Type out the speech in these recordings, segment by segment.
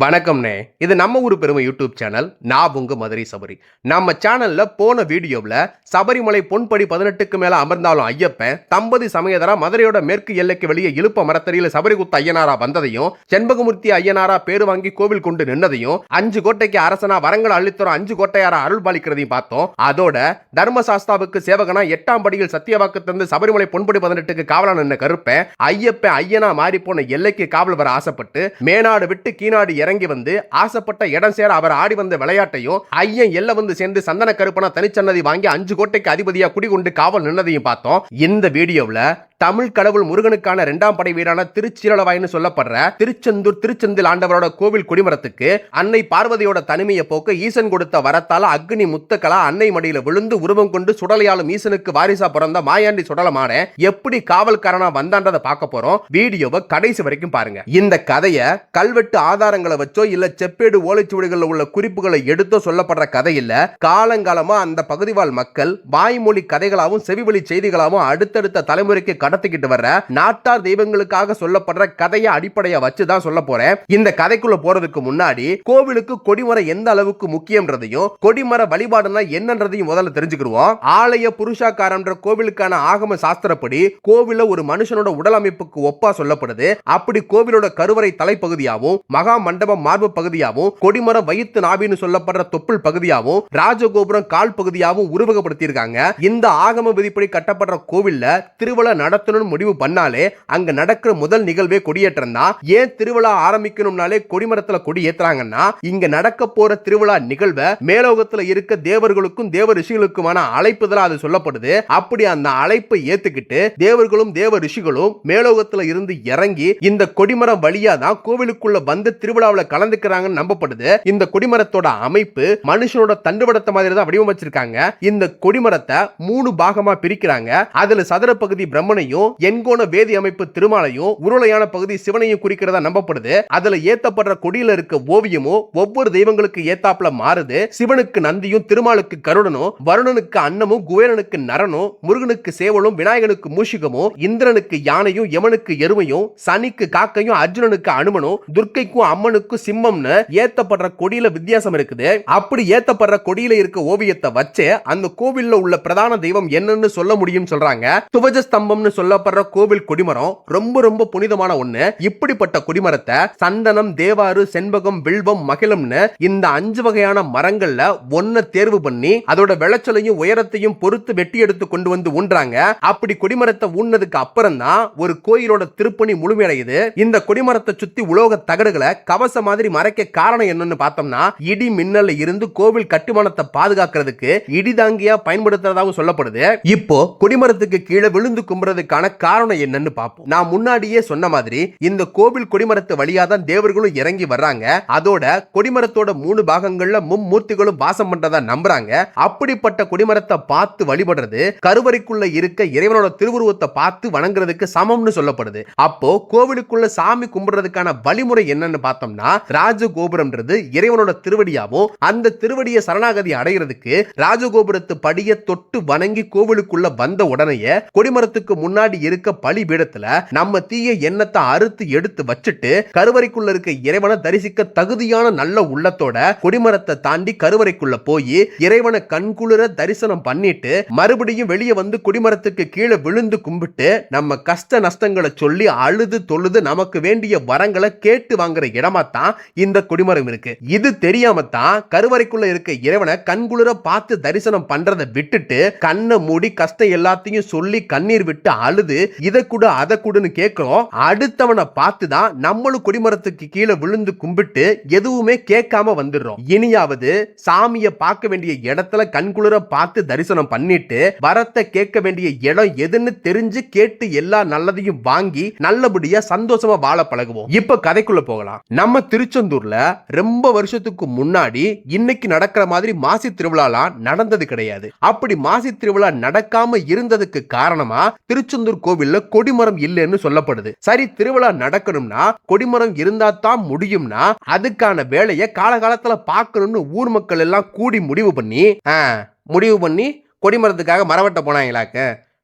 வணக்கம்ண்ணே. இது நம்ம ஊர் பெருமை யூடியூப் சேனல் நான் உங்க மதுரை சபரி. நம்ம சேனல்ல போன வீடியோவில் சபரிமலை பொன்படி பதினெட்டுக்கு மேல அமர்ந்தாலும் ஐயப்பன் தம்பதி சமயதரா மதுரையோட மேற்கு எல்லைக்கு வெளியே இழுப்ப மரத்தடியில் சபரிகுத்த ஐயனாரா வந்ததையும் செண்பகமூர்த்தி ஐயனாரா பேரு வாங்கி கோவில் கொண்டு நின்னதையும் அஞ்சு கோட்டைக்கு அரசனா வரங்கள் அள்ளித்தரும் அஞ்சு கோட்டையாரா அருள் பாலிக்கிறதையும் பார்த்தோம். அதோட தர்மசாஸ்தாவுக்கு சேவகனா எட்டாம் படியில் சத்தியவாக்கு தந்து சபரிமலை பொன்படி பதினெட்டுக்கு காவலா நின்ன கருப்பேன் ஐயப்பன் ஐயனா மாறி போன எல்லைக்கு காவல் வர ஆசைப்பட்டு மேனாடு விட்டு கீனாடு இறங்கி வந்து ஆசைப்பட்ட இடம் சேர அவர் ஆடி வந்த விளையாட்டையும் ஐயன் எல்ல வந்து சேர்ந்து சந்தன கருப்பனா தனிச்சன்னதி வாங்கி அஞ்சு கோட்டைக்கு அதிபதியா குடிகொண்டு காவல் நின்னதையும் பார்த்தோம். இந்த வீடியோவில் தமிழ் கடவுள் முருகனுக்கான இரண்டாம் படை வீரான திருச்சிரளவாயின்னு சொல்லப்படுற திருச்செந்தூர் திருச்செந்தில் ஆண்டவரோட கோவில் குடிமரத்துக்கு அன்னை பார்வதியோட தனிமையை போக்க ஈசன் கொடுத்த வரத்தால அக்னி முத்தக்கலா அன்னை மடியில விழுந்து உருவம் கொண்டு சுடலையாளும் ஈசனுக்கு வாரிசா பிறந்த மாயாண்டி சுடலமான எப்படி காவல்காரனா வந்தான்றதை பார்க்க போறோம். வீடியோவை கடைசி வரைக்கும் பாருங்க. இந்த கதையை கல்வெட்டு ஆதாரங்களை வச்சோ இல்ல செப்பேடு ஓலைச்சுவடிகளில் உள்ள குறிப்புகளை எடுத்தோ சொல்லப்படுற கதை இல்ல காலங்காலமா அந்த பகுதிவாழ் மக்கள் வாய்மொழி கதைகளாகவும் செவிவழி செய்திகளாகவும் அடுத்தடுத்த தலைமுறைக்கு கடத்திக்கிட்டு வர்ற நாட்டார் தெய்வங்களுக்காக சொல்லப்படுற கதையை அடிப்படையா வச்சுதான் சொல்ல போறேன். இந்த கதைக்குள்ள போறதுக்கு முன்னாடி கோவிலுக்கு கொடிமரம் எந்த அளவுக்கு முக்கியம்ன்றதையும் கொடிமர வழிபாடுனா என்னன்றதையும் முதல்ல தெரிஞ்சுக்கிடுவோம். ஆலய புருஷாக்காரன்ற கோவிலுக்கான ஆகம சாஸ்திரப்படி கோவில ஒரு மனுஷனோட உடல் அமைப்புக்கு ஒப்பா சொல்லப்படுது. அப்படி கோவிலோட கருவறை தலைப்பகுதியாகவும் மகா மண்டபம் மார்பு பகுதியாகவும் கொடிமரம் வயிற்று நாபின்னு சொல்லப்படுற தொப்புள் பகுதியாகவும் ராஜகோபுரம் கால் பகுதியாகவும் உருவகப்படுத்தியிருக்காங்க. இந்த ஆகம விதிப்படி கட்டப்படுற கோவில்ல திருவிழா நடத்தணும்னு முடிவு பண்ணாலே அங்க நடக்கிற முதல் நிகழ்வே கொடியேற்றம் தான் ஏன் திருவிழா ஆரம்பிக்கணும்னாலே கொடிமரத்துல கொடி ஏத்துறாங்கன்னா இங்க நடக்க போற திருவிழா நிகழ்வை மேலோகத்துல இருக்க தேவர்களுக்கும் தேவ ரிஷிகளுக்குமான அழைப்பு தான் அது சொல்லப்படுது. அப்படி அந்த அழைப்பை ஏத்துக்கிட்டு தேவர்களும் தேவ ரிஷிகளும் மேலோகத்துல இருந்து இறங்கி இந்த கொடிமரம் வழியா தான் கோவிலுக்குள்ள வந்து திருவிழாவில் கலந்துக்கிறாங்கன்னு நம்பப்படுது. இந்த கொடிமரத்தோட அமைப்பு மனுஷனோட தண்டுவடத்த மாதிரி தான் வடிவமைச்சிருக்காங்க. இந்த கொடிமரத்தை மூணு பாகமா பிரிக்கிறாங்க. அதுல சதுர பகுதி பிரம்மனை பிரம்மனையும் எண்கோண வேதி அமைப்பு திருமாலையும் உருளையான பகுதி சிவனையும் குறிக்கிறதா நம்பப்படுது. அதுல ஏத்தப்படுற கொடியில இருக்க ஓவியமும் ஒவ்வொரு தெய்வங்களுக்கு ஏத்தாப்புல மாறுது. சிவனுக்கு நந்தியும் திருமாலுக்கு கருடனும் வருணனுக்கு அன்னமும் குபேரனுக்கு நரனும் முருகனுக்கு சேவலும் விநாயகனுக்கு மூஷிகமும் இந்திரனுக்கு யானையும் யமனுக்கு எருமையும் சனிக்கு காக்கையும் அர்ஜுனனுக்கு அனுமனும் துர்க்கைக்கும் அம்மனுக்கும் சிம்மம்னு ஏத்தப்படுற கொடியில வித்தியாசம் இருக்குது. அப்படி ஏத்தப்படுற கொடியில இருக்க ஓவியத்தை வச்சு அந்த கோவில்ல உள்ள பிரதான தெய்வம் என்னன்னு சொல்ல முடியும் சொல்றாங்க. துவஜ ஸ்தம்பம்னு சொல்லப்படுற கோவில் கொடிமரம் ரொம்ப ரொம்ப புனிதமான ஒண்ணு. இப்படிப்பட்ட கொடிமரத்தை சந்தனம் தேவாறு செண்பகம் வில்வம் மகிழம்னு இந்த அஞ்சு வகையான மரங்கள்ல ஒன்ன தேர்வு பண்ணி அதோட விளைச்சலையும் உயரத்தையும் பொறுத்து வெட்டி எடுத்து கொண்டு வந்து ஊன்றாங்க. அப்படி கொடிமரத்தை ஊன்னதுக்கு அப்புறம் தான் ஒரு கோயிலோட திருப்பணி முழுமையடையுது. இந்த கொடிமரத்தை சுத்தி உலோக தகடுகளை கவச மாதிரி மறைக்க காரணம் என்னன்னு பார்த்தோம்னா இடி மின்னல்ல இருந்து கோவில் கட்டுமானத்தை பாதுகாக்கிறதுக்கு இடிதாங்கியா பயன்படுத்துறதாகவும் சொல்லப்படுது. இப்போ கொடிமரத்துக்கு கீழே விழுந்து கும்புறதுக்கான காரணம் என்னன்னு பார்ப்போம் நான் முன்னாடியே சொன்ன மாதிரி இந்த கோவில் கொடிமரத்து வழியா தான் தேவர்களும் இறங்கி வர்றாங்க. அதோட கொடிமரத்தோட மூணு பாகங்கள்ல மும்மூர்த்திகளும் வாசம் பண்றதா நம்புறாங்க. அப்படிப்பட்ட கொடிமரத்தை பார்த்து வழிபடுறது கருவறைக்குள்ள இருக்க இறைவனோட திருவுருவத்தை பார்த்து வணங்குறதுக்கு சமம்னு சொல்லப்படுது. அப்போ கோவிலுக்குள்ள சாமி கும்பிடுறதுக்கான வழிமுறை என்னன்னு பார்த்தோம்னா ராஜகோபுரம்ன்றது இறைவனோட திருவடியாவும் அந்த திருவடியை சரணாகதி அடைகிறதுக்கு ராஜகோபுரத்து படிய தொட்டு வணங்கி கோவிலுக்குள்ள வந்த உடனேயே கொடிமரத்துக்கு முன்னாடி இருக்க பலி பீடத்துல நம்ம தீய எண்ணத்தை அறுத்து எடுத்து வச்சுட்டு கருவறைக்குள்ள இருக்க இறைவனை தரிசிக்க தகுதியான நல்ல உள்ளத்தோட கொடிமரத்தை தாண்டி கருவறைக்குள்ள போய் இறைவனை கண்குளிர தரிசனம் பண்ணிட்டு மறுபடியும் வெளியே வந்து குடிமரத்துக்கு கீழே விழுந்து கும்பிட்டு நம்ம கஷ்ட நஷ்டங்களை சொல்லி அழுது தொழுது நமக்கு வேண்டிய வரங்களை கேட்டு வாங்குற இடமா தான் இந்த குடிமரம் இருக்கு. இது தெரியாம தான் கருவறைக்குள்ள இருக்க இறைவனை கண்குளிர பார்த்து தரிசனம் பண்றதை விட்டுட்டு கண்ணை மூடி கஷ்டம் எல்லாத்தையும் சொல்லி கண்ணீர் விட்டு அழுது இதை கூட அதை கூடன்னு கேட்கிறோம். அடுத்தவனை பார்த்து தான் நம்மளும் கொடிமரத்துக்கு கீழே விழுந்து கும்பிட்டு எதுவுமே கேட்காம வந்துடுறோம். இனியாவது சாமியை பார்க்க வேண்டிய இடத்துல கண்குளிர பார்த்து தரிசனம் பண்ணிட்டு வரத்தை கேட்க வேண்டிய இடம் எதுன்னு தெரிஞ்சு கேட்டு எல்லா நல்லதையும் வாங்கி நல்லபடியா சந்தோஷமா வாழ பழகுவோம். இப்ப கதைக்குள்ள போகலாம். நம்ம திருச்செந்தூர்ல ரொம்ப வருஷத்துக்கு முன்னாடி இன்னைக்கு நடக்கிற மாதிரி மாசி திருவிழாலாம் நடந்தது கிடையாது. அப்படி மாசி திருவிழா நடக்காம இருந்ததுக்கு காரணமா திரு திருச்செந்தூர் கோவில்ல கொடிமரம் இல்லைன்னு சொல்லப்படுது. சரி திருவிழா நடக்கணும்னா கொடிமரம் இருந்தா தான் முடியும்னா அதுக்கான வேலையை காலகாலத்துல பார்க்கணும்னு ஊர் மக்கள் எல்லாம் கூடி முடிவு பண்ணி ஆ, முடிவு பண்ணி கொடிமரத்துக்காக மரவட்ட போனாங்களாக்க.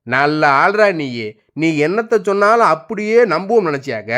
நல்ல ஆள்ரா நீயே. நீ என்னத்தை சொன்னாலும் அப்படியே நம்புவோம் நினைச்சியாக்க.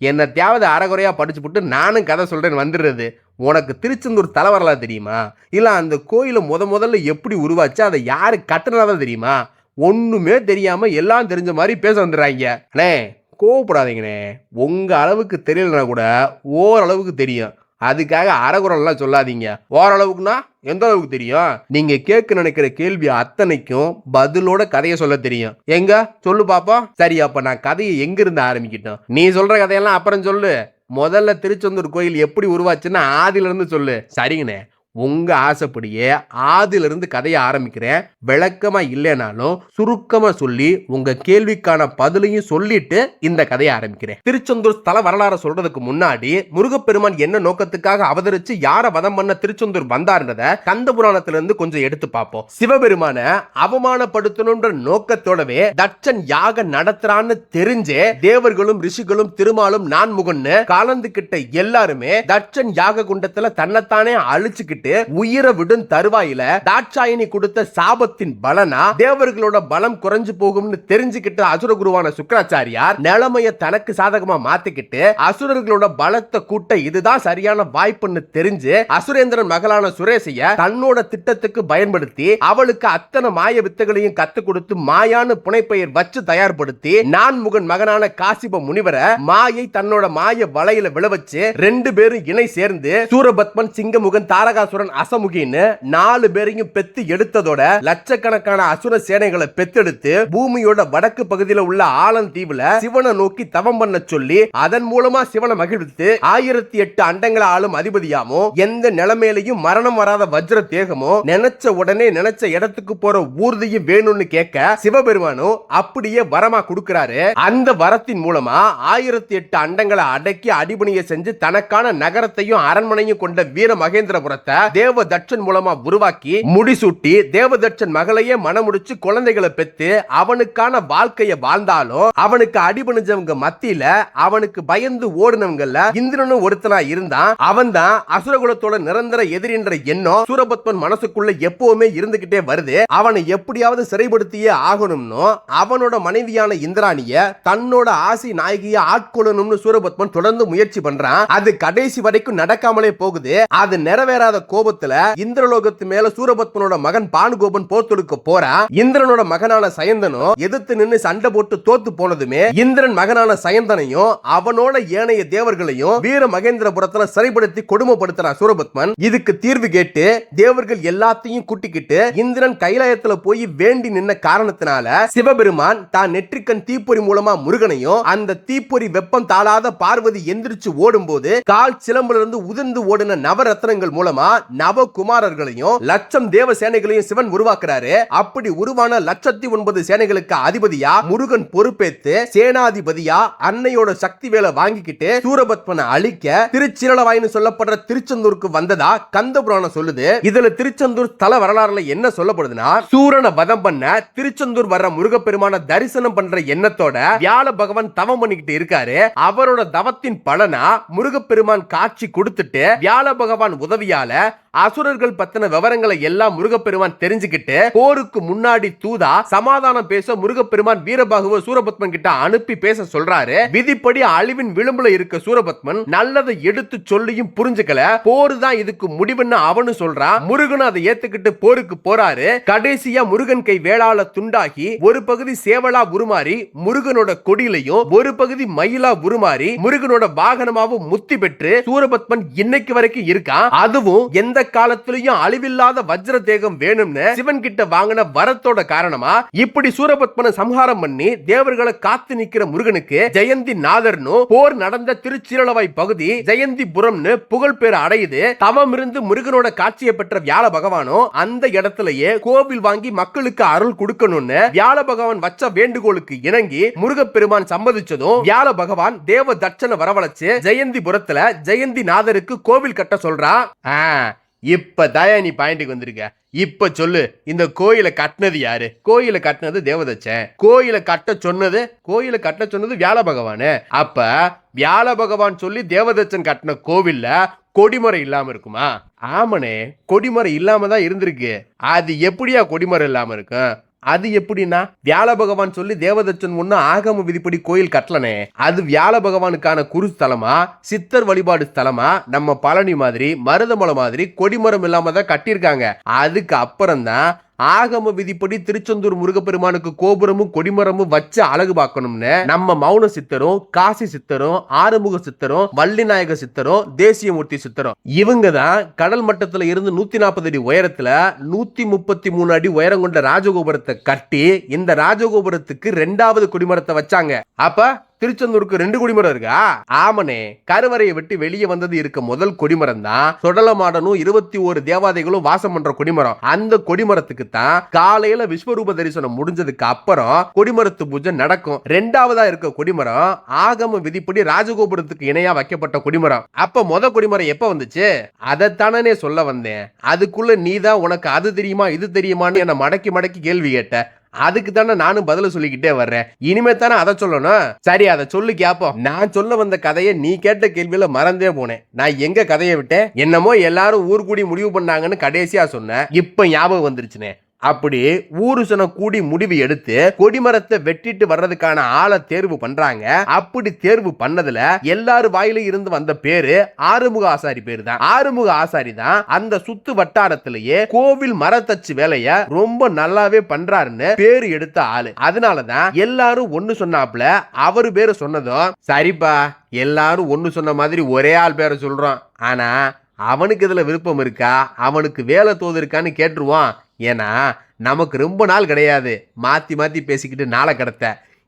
என்ன தேவதை அறகுறையாக படிச்சு போட்டு நானும் கதை சொல்கிறேன் வந்துடுறது. உனக்கு திருச்செந்தூர் தலைவரலா தெரியுமா? இல்லை அந்த கோயிலை முத முதல்ல எப்படி உருவாச்சு? அதை யார் கட்டுனதா தெரியுமா? ஒன்றுமே தெரியாமல் எல்லாம் தெரிஞ்ச மாதிரி பேச வந்துடுறாங்க. அண்ணே கோவப்படாதீங்கண்ணே. உங்கள் அளவுக்கு தெரியலனா கூட ஓரளவுக்கு தெரியும். அதுக்காக அறகுறலாம் சொல்லாதீங்க. ஓரளவுக்குனா எந்த அளவுக்கு தெரியும்? நீங்க கேட்க நினைக்கிற கேள்வி அத்தனைக்கும் பதிலோட கதையை சொல்ல தெரியும். எங்க? சொல்லு பாப்போம் சரி அப்ப நான் கதையை எங்க இருந்து ஆரம்பிக்கிட்டோம்? நீ சொல்ற கதையெல்லாம் அப்புறம் சொல்லு. முதல்ல திருச்செந்தூர் கோயில் எப்படி உருவாச்சுன்னு ஆதியில இருந்து சொல்லு. சரிங்கண்ணே. உங்க ஆசைப்படியே ஆதிலிருந்து இருந்து கதையை ஆரம்பிக்கிறேன். விளக்கமா இல்லைனாலும் சுருக்கமா சொல்லி உங்க கேள்விக்கான பதிலையும் சொல்லிட்டு இந்த கதையை ஆரம்பிக்கிறேன். திருச்செந்தூர் ஸ்தல வரலாறு சொல்றதுக்கு முன்னாடி முருகப்பெருமான் என்ன நோக்கத்துக்காக அவதரிச்சு யார வதம் பண்ண திருச்செந்தூர் வந்தார்ன்றத கந்த புராணத்திலிருந்து கொஞ்சம் எடுத்து பார்ப்போம். சிவபெருமான அவமானப்படுத்தணும்ன்ற நோக்கத்தோடவே தட்சன் யாக நடத்துறான்னு தெரிஞ்சே தேவர்களும் ரிஷிகளும் திருமாலும் நான் முகன்னு கலந்துகிட்ட எல்லாருமே தட்சன் யாக குண்டத்துல தன்னைத்தானே அழிச்சுக்கிட்டு உயிரை விடும் தருவாயில தாட்சாயினி கொடுத்த சாபத்தின் பலனா தேவர்களோட பலம் குறைஞ்சு போகும்னு தெரிஞ்சுக்கிட்ட அசுர குருவான சுக்கராச்சாரியார் நிலைமைய தனக்கு சாதகமா மாத்திக்கிட்டு அசுரர்களோட பலத்தை கூட்ட இதுதான் சரியான வாய்ப்புன்னு தெரிஞ்சு அசுரேந்திரன் மகளான சுரேசைய தன்னோட திட்டத்துக்கு பயன்படுத்தி அவளுக்கு அத்தனை மாய வித்தைகளையும் கத்து கொடுத்து மாயான்னு புனைப்பெயர் வச்சு தயார்படுத்தி நான்முகன் மகனான காசிப முனிவரை மாயை தன்னோட மாய வலையில விழவச்சு ரெண்டு பேரும் இணை சேர்ந்து சூரபத்மன் சிங்கமுகன் தாரகாசுரன் அசமுகின்னு நாலு பேரையும் பெத்து எடுத்ததோட லட்சக்கணக்கான அசுர சேனைகளை பெத்தெடுத்து பூமியோட வடக்கு பகுதியில உள்ள ஆலந்தீவுல சிவனை நோக்கி தவம் பண்ண சொல்லி அதன் மூலமா சிவனை மகிழ்வித்து ஆயிரத்தி எட்டு அண்டங்களை ஆளும் அதிபதியாமோ எந்த நிலைமையிலையும் மரணம் வராத வஜ்ர தேகமோ நினைச்ச உடனே நினைச்ச இடத்துக்கு போற ஊர்தியும் வேணும்னு கேட்க சிவபெருமானும் அப்படியே வரமா கொடுக்கிறாரு. அந்த வரத்தின் மூலமா ஆயிரத்தி எட்டு அண்டங்களை அடக்கி அடிபணிய செஞ்சு தனக்கான நகரத்தையும் அரண்மனையும் கொண்ட வீர மகேந்திரபுரத்தை தேவ தட்சன் மூலமா உருவாக்கி முடிசூட்டி தேவதட்சன் மகளையே மனமுடிச்சு குழந்தைகளை பெத்து அவனுக்கான வாழ்க்கைய வாழ்ந்தாலும் அவனுக்கு அடிபணிஞ்சவங்க மத்தியில அவனுக்கு பயந்து ஓடினவங்கல்ல இந்திரனும் ஒருத்தனா இருந்தான். அவன் தான் அசுரகுலத்தோட நிரந்தர எதிரின்ற எண்ணம் சூரபத்மன் மனசுக்குள்ள எப்பவுமே இருந்துகிட்டே வருது. அவனை எப்படியாவது சிறைப்படுத்தியே ஆகணும்னு அவனோட மனைவியான இந்திராணிய தன்னோட ஆசி நாயகிய ஆட்கொள்ளணும்னு சூரபத்மன் தொடர்ந்து முயற்சி பண்றான். அது கடைசி வரைக்கும் நடக்காமலே போகுது. அது நிறைவேறாத கோபத்துல இந்திரலோகத்து மேல சூரபத்மனோட மகன் பானுகோபன் போர் தொடுக்க போறான் இந்திரனோட மகனான சயந்தனும் எதிர்த்து நின்னு சண்டை போட்டு தோத்து போனதுமே இந்திரன் மகனான சயந்தனையும் அவனோட ஏனைய தேவர்களையும் வீர மகேந்திரபுரத்துல சிறைப்படுத்தி கொடுமைப்படுத்துறான் சூரபத்மன். இதுக்கு தீர்வு கேட்டு தேவர்கள் எல்லாத்தையும் கூட்டிக்கிட்டு இந்திரன் கைலாயத்துல போய் வேண்டி நின்ன காரணத்தினால சிவபெருமான் தான் நெற்றிக்கண் தீப்பொறி மூலமா முருகனையும் அந்த தீப்பொறி வெப்பம் தாழாத பார்வதி எந்திரிச்சு ஓடும்போது கால் சிலம்புல இருந்து உதிர்ந்து ஓடின நவரத்னங்கள் மூலமா நவகுமாரர்களையும் லட்சம் தேவ சேனைகளையும் சிவன் உருவாக்குறாரு. அப்படி உருவான லட்சத்தி ஒன்பது சேனைகளுக்கு அதிபதியா முருகன் பொறுப்பேத்து சேனாதிபதியா அன்னையோட சக்தி வேலை வாங்கிக்கிட்டு சூரபத்மனை அழிக்க திருச்சிரளவாயின்னு சொல்லப்படுற திருச்செந்தூருக்கு வந்ததா கந்த புராணம் சொல்லுது. இதுல திருச்செந்தூர் தல வரலாறுல என்ன சொல்லப்படுதுன்னா சூரனை வதம் பண்ண திருச்செந்தூர் வர்ற முருகப்பெருமான தரிசனம் பண்ற எண்ணத்தோட வியாழ பகவான் தவம் பண்ணிக்கிட்டு இருக்காரு. அவரோட தவத்தின் பலனா முருகப்பெருமான் காட்சி கொடுத்துட்டு வியாழ பகவான் உதவியால அசுரர்கள் பத்தின விவரங்களை எல்லாம் முருகப்பெருமான் தெரிஞ்சுக்கிட்டு போருக்கு முன்னாடி தூதா சமாதானம் பேச முருகப்பெருமான் வீரபாகுவ சூரபத்மன் கிட்ட அனுப்பி பேச சொல்றாரு. விதிப்படி அழிவின் விளிம்புல இருக்க சூரபத்மன் நல்லதை எடுத்து சொல்லியும் புரிஞ்சுக்கல. போர் தான் இதுக்கு முடிவுன்னு அவனு சொல்றான் முருகன் அதை ஏத்துக்கிட்டு போருக்கு போறாரு. கடைசியா முருகன் கை வேளாள துண்டாகி ஒரு பகுதி சேவலா உருமாறி முருகனோட கொடியிலையும் ஒரு பகுதி மயிலா உருமாறி முருகனோட வாகனமாவும் முத்தி பெற்று சூரபத்மன் இன்னைக்கு வரைக்கும் இருக்கான். அதுவும் எந்த காலத்திலையும் அழிவில்லாத வஜ்ர தேகம் வேணும்னு சிவன் கிட்ட வாங்கின வரத்தோட காரணமா? இப்படி சூரபத்மனை சம்ஹாரம் பண்ணி தேவர்களை காத்து நிக்கிற முருகனுக்கு ஜெயந்தி நாதர்னு போர் நடந்த திருச்சிரளவாய் பகுதி ஜெயந்திபுரம்னு புகழ் பேர் அடையுது. தவம் இருந்து முருகனோட காட்சியை பெற்ற வியாழ பகவானும் அந்த இடத்திலேயே கோவில் வாங்கி மக்களுக்கு அருள் கொடுக்கணும்னு வியாழ பகவான் வச்ச வேண்டுகோளுக்கு இணங்கி முருகப்பெருமான் சம்மதிச்சதும் வியாழ பகவான் தேவ தட்சணை வரவழைச்சு ஜெயந்திபுரத்துல ஜெயந்தி நாதருக்கு கோவில் கட்ட சொல்றான் இப்போ தயா நீ பாயிண்ட்டுக்கு வந்திருக்க? இப்போ சொல்லு இந்த கோயிலை கட்டினது யாரு? கோயிலை கட்டினது தேவதச்சன். கோயிலை கட்ட சொன்னது கோயிலை கட்ட சொன்னது வியாழ பகவானு. அப்ப வியாழ பகவான் சொல்லி தேவதச்சன் கட்டின கோவில்ல கொடிமரம் இல்லாம இருக்குமா? ஆமனே கொடிமரம் இல்லாம தான் இருந்திருக்கு. அது எப்படியா கொடிமரம் இல்லாம இருக்கும்? அது எப்படின்னா வியாழ பகவான் சொல்லி தேவதச்சன் ஒன்று ஆகம விதிப்படி கோயில் கட்டலனே. அது வியாழ பகவானுக்கான குரு ஸ்தலமா சித்தர் வழிபாடு ஸ்தலமா நம்ம பழனி மாதிரி மருதமலை மாதிரி கொடிமரம் இல்லாம தான் கட்டியிருக்காங்க. அதுக்கு அப்புறம் தான் ஆகம விதிப்படி திருச்செந்தூர் முருகப்பெருமானுக்கு கோபுரமும் கொடிமரமும் வச்சு அழகு பார்க்கணும்னு நம்ம மௌன சித்தரும் காசி சித்தரும் ஆறுமுக சித்தரும் வள்ளிநாயக சித்தரும் தேசியமூர்த்தி சித்தரும். இவங்க தான் கடல் மட்டத்துல இருந்து நூத்தி நாற்பது அடி உயரத்துல நூத்தி முப்பத்தி மூணு அடி உயரம் கொண்ட ராஜகோபுரத்தை கட்டி இந்த ராஜகோபுரத்துக்கு ரெண்டாவது கொடிமரத்தை வச்சாங்க. அப்ப திருச்செந்தூருக்கு ரெண்டு கொடிமரம் இருக்கா? ஆமனே கருவறையை விட்டு வெளியே வந்தது இருக்க முதல் கொடிமரம் தான் சொடலமாடனும் இருபத்தி ஒரு தேவாதைகளும் வாசம் பண்ற கொடிமரம். அந்த கொடிமரத்துக்கு தான் காலையில விஸ்வரூப தரிசனம் முடிஞ்சதுக்கு அப்புறம் கொடிமரத்து பூஜை நடக்கும். ரெண்டாவதா இருக்க கொடிமரம் ஆகம விதிப்படி ராஜகோபுரத்துக்கு இணையா வைக்கப்பட்ட கொடிமரம். அப்ப முத கொடிமரம் எப்ப வந்துச்சு? அதைத்தானே சொல்ல வந்தேன். அதுக்குள்ள நீ தான் உனக்கு அது தெரியுமா இது தெரியுமான்னு என்ன மடக்கி மடக்கி கேள்வி கேட்ட. அதுக்கு தானே நானும் பதில சொல்லிக்கிட்டே வர்றேன். இனிமே தானே அதை சொல்லணும். சரி அதை சொல்லு கேப்போம் நான் சொல்ல வந்த கதையை நீ கேட்ட கேள்வியில மறந்தே போனேன். நான் எங்க கதையை விட்டேன்? என்னமோ எல்லாரும் ஊர் கூடி முடிவு பண்ணாங்கன்னு கடைசியா சொன்னேன். இப்ப ஞாபகம் வந்துருச்சுனே. அப்படி ஊருசன கூடி முடிவு எடுத்து கொடிமரத்தை வெட்டிட்டு வர்றதுக்கான ஆளை தேர்வு பண்றாங்க. அப்படி தேர்வு பண்ணதுல எல்லாரும் வாயில இருந்து வந்த பேரு ஆறுமுக ஆசாரி பேரு தான் ஆறுமுக ஆசாரி தான் அந்த சுத்து வட்டாரத்திலேயே கோவில் மரத்தச்சு வேலைய ரொம்ப நல்லாவே பண்றாருன்னு பேரு எடுத்த ஆளு. அதனாலதான் எல்லாரும் ஒண்ணு சொன்னாப்ல அவரு பேரு சொன்னதும் சரிப்பா எல்லாரும் ஒண்ணு சொன்ன மாதிரி ஒரே ஆள் பேரை சொல்றோம். ஆனா அவனுக்கு இதில் விருப்பம் இருக்கா? அவனுக்கு வேலை தோது இருக்கான்னு கேட்டுருவான். ஏன்னா நமக்கு ரொம்ப நாள் கிடையாது. மாற்றி மாற்றி பேசிக்கிட்டு நாளை கடத்த.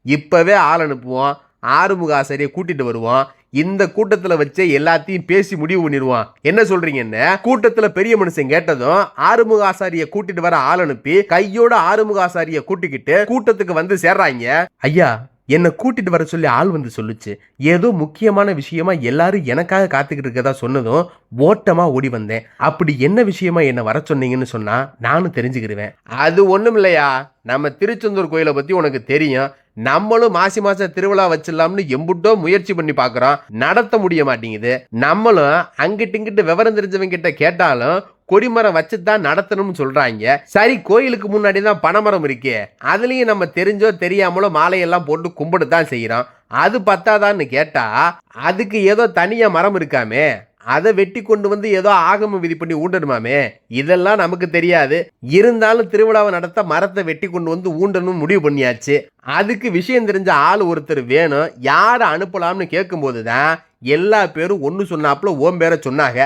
இப்போவே ஆள் அனுப்புவோம். ஆறுமுக ஆசாரியை கூட்டிகிட்டு வருவோம். இந்த கூட்டத்தில் வச்சு எல்லாத்தையும் பேசி முடிவு பண்ணிடுவோம். என்ன சொல்றீங்கன்னு? கூட்டத்தில் பெரிய மனுஷன் கேட்டதும் ஆறுமுக ஆசாரிய கூட்டிட்டு வர ஆள் அனுப்பி கையோட ஆறுமுகாசாரிய கூட்டிக்கிட்டு கூட்டத்துக்கு வந்து சேர்றாங்க. ஐயா என்னை கூட்டிகிட்டு வர சொல்லி ஆள் வந்து சொல்லுச்சு. ஏதோ முக்கியமான விஷயமா எல்லாரும் எனக்காக காத்துக்கிட்டு இருக்கதா சொன்னதும் ஓட்டமாக ஓடி வந்தேன். அப்படி என்ன விஷயமா என்னை வர சொன்னீங்கன்னு சொன்னால் நானும் தெரிஞ்சுக்கிடுவேன். அது ஒன்றும் இல்லையா நம்ம திருச்செந்தூர் கோயிலை பற்றி உனக்கு தெரியும். நம்மளும் மாசி மாசம் திருவிழா வச்சிடலாம்னு எம்புட்டோ முயற்சி பண்ணி பார்க்குறோம் நடத்த முடிய மாட்டேங்குது. நம்மளும் அங்கிட்டு இங்கிட்டு விவரம் தெரிஞ்சவங்க கிட்ட கேட்டாலும் கொடிமரம் வச்சு தான் நடத்தணும்னு சொல்கிறாங்க சரி கோயிலுக்கு முன்னாடி தான் பனைமரம் இருக்கே. அதுலேயும் நம்ம தெரிஞ்சோ தெரியாமலோ மாலையெல்லாம் போட்டு கும்பிட்டு தான் செய்கிறோம் அது பத்தாதான்னு கேட்டால் அதுக்கு ஏதோ தனியாக மரம் இருக்காமே. அதை வெட்டி கொண்டு வந்து ஏதோ ஆகம விதி பண்ணி ஊண்டணுமாமே? இதெல்லாம் நமக்கு தெரியாது. இருந்தாலும் திருவிழாவை நடத்த மரத்தை வெட்டி கொண்டு வந்து ஊண்டணும் முடிவு பண்ணியாச்சு. அதுக்கு விஷயம் தெரிஞ்ச ஆள் ஒருத்தர் வேணும். யாரை அனுப்பலாம்னு கேட்கும்போது தான் எல்லா பேரும் ஒன்று சொன்னாப்புல ஓம் பேரை சொன்னாங்க.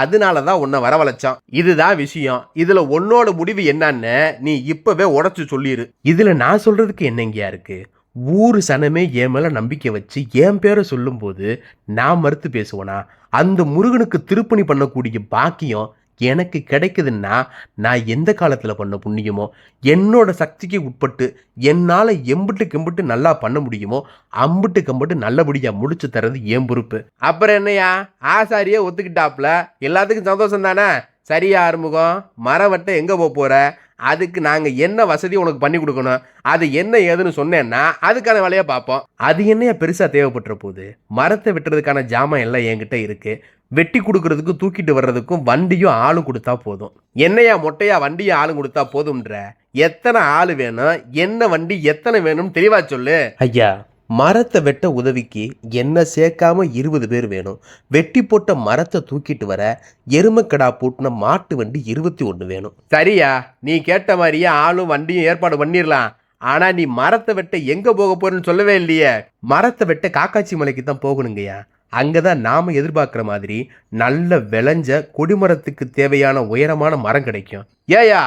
அதனால தான் உன்னை வரவழைச்சோம் இதுதான் விஷயம். இதில் உன்னோட முடிவு என்னன்னு நீ இப்பவே உடச்சி சொல்லிடு இதில் நான் சொல்கிறதுக்கு என்னங்கயா இருக்குது ஊர் சனமே என் மேலே நம்பிக்கை வச்சு என் பேரை சொல்லும்போது நான் மறுத்து பேசுவேனா? அந்த முருகனுக்கு திருப்பணி பண்ணக்கூடிய பாக்கியம் எனக்கு கிடைக்குதுன்னா நான் எந்த காலத்தில் பண்ண புண்ணியமோ? என்னோட சக்திக்கு உட்பட்டு என்னால் எம்பிட்டு கெம்பிட்டு நல்லா பண்ண முடியுமோ? அம்பிட்டு கம்பிட்டு நல்லபடியாக முடிச்சு தரது என் பொறுப்பு. அப்புறம் என்னையா? ஆசாரியே ஒத்துக்கிட்டாப்ல. எல்லாத்துக்கும் சந்தோஷம் தானே? சரியா ஆறுமுகம்? மரம் எங்கே போக போகிற அதுக்கு நாங்கள் என்ன வசதி உனக்கு பண்ணி கொடுக்கணும்? அது என்ன ஏதுன்னு சொன்னேன்னா அதுக்கான வேலையை பார்ப்போம். அது என்னையா பெருசாக தேவைப்பட்டுற போகுது? மரத்தை வெட்டுறதுக்கான ஜாமான் எல்லாம் என்கிட்ட இருக்குது வெட்டி கொடுக்கறதுக்கும் தூக்கிட்டு வர்றதுக்கும் வண்டியும் ஆளும் கொடுத்தா போதும். என்னையா மொட்டையா வண்டியும் ஆளும் கொடுத்தா போதும்ன்ற? எத்தனை ஆள் வேணும்? என்ன வண்டி எத்தனை வேணும்னு தெளிவா சொல்லு. ஐயா மரத்தை வெட்ட உதவிக்கு என்ன சேர்க்காம இருபது பேர் வேணும்? வெட்டி போட்ட மரத்தை தூக்கிட்டு வர எருமக்கடா பூட்டின மாட்டு வண்டி இருபத்தி ஒன்று வேணும். சரியா? நீ கேட்ட மாதிரியே ஆளும் வண்டியும் ஏற்பாடு பண்ணிடலாம் ஆனா நீ மரத்தை வெட்ட எங்க போக போறேன்னு சொல்லவே இல்லையே. மரத்தை வெட்ட காக்காச்சி மலைக்கு தான் போகணுங்கய்யா. அங்கதான் நாம எதிர்பார்க்குற மாதிரி நல்ல விளைஞ்ச கொடிமரத்துக்கு தேவையான உயரமான மரம் கிடைக்கும். ஏயா